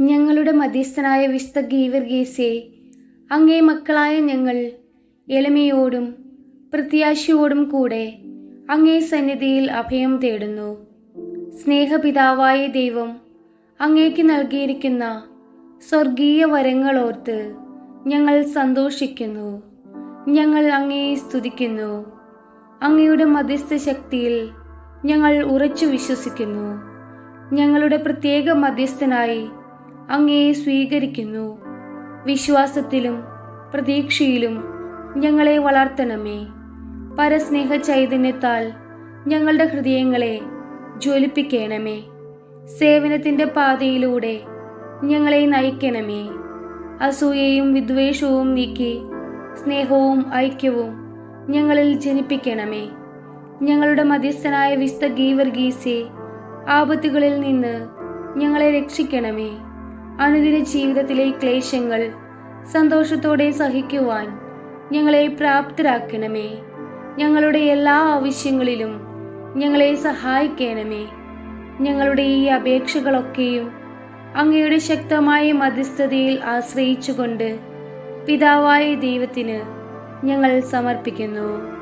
ഞങ്ങളുടെ മധ്യസ്ഥനായ വിശുദ്ധ ഗീവർഗീസെ അങ്ങേ മക്കളായ ഞങ്ങൾ എളിമയോടും പ്രത്യാശയോടും കൂടെ അങ്ങേ സന്നിധിയിൽ അഭയം തേടുന്നു. സ്നേഹപിതാവായ ദൈവം അങ്ങേക്ക് നൽകിയിരിക്കുന്ന സ്വർഗീയ വരങ്ങളോർത്ത് ഞങ്ങൾ സന്തോഷിക്കുന്നു. ഞങ്ങൾ അങ്ങയെ സ്തുതിക്കുന്നു. അങ്ങയുടെ മധ്യസ്ഥ ശക്തിയിൽ ഞങ്ങൾ ഉറച്ചു വിശ്വസിക്കുന്നു. ഞങ്ങളുടെ പ്രത്യേക മധ്യസ്ഥനായി അങ്ങയെ സ്വീകരിക്കുന്നു. വിശ്വാസത്തിലും പ്രതീക്ഷയിലും ഞങ്ങളെ വളർത്തണമേ. പരസ്നേഹ ചൈതന്യത്താൽ ഞങ്ങളുടെ ഹൃദയങ്ങളെ ജ്വലിപ്പിക്കണമേ. സേവനത്തിന്റെ പാതയിലൂടെ ഞങ്ങളെ നയിക്കണമേ. അസൂയയും വിദ്വേഷവും നീക്കി സ്നേഹവും ഐക്യവും ഞങ്ങളിൽ ജനിപ്പിക്കണമേ. ഞങ്ങളുടെ മധ്യസ്ഥനായ വിസ്ത ഗീവർഗീസെ ആപത്തുകളിൽ നിന്ന് ഞങ്ങളെ രക്ഷിക്കണമേ. അനുദിന ജീവിതത്തിലെ ക്ലേശങ്ങൾ സന്തോഷത്തോടെ സഹിക്കുവാൻ ഞങ്ങളെ പ്രാപ്തരാക്കണമേ. ഞങ്ങളുടെ എല്ലാ ആവശ്യങ്ങളിലും ഞങ്ങളെ സഹായിക്കണമേ. ഞങ്ങളുടെ ഈ അപേക്ഷകളൊക്കെയും അങ്ങയുടെ ശക്തമായ മധ്യസ്ഥതയിൽ ആശ്രയിച്ചുകൊണ്ട് പിതാവായ ദൈവത്തിന് ഞങ്ങൾ സമർപ്പിക്കുന്നു.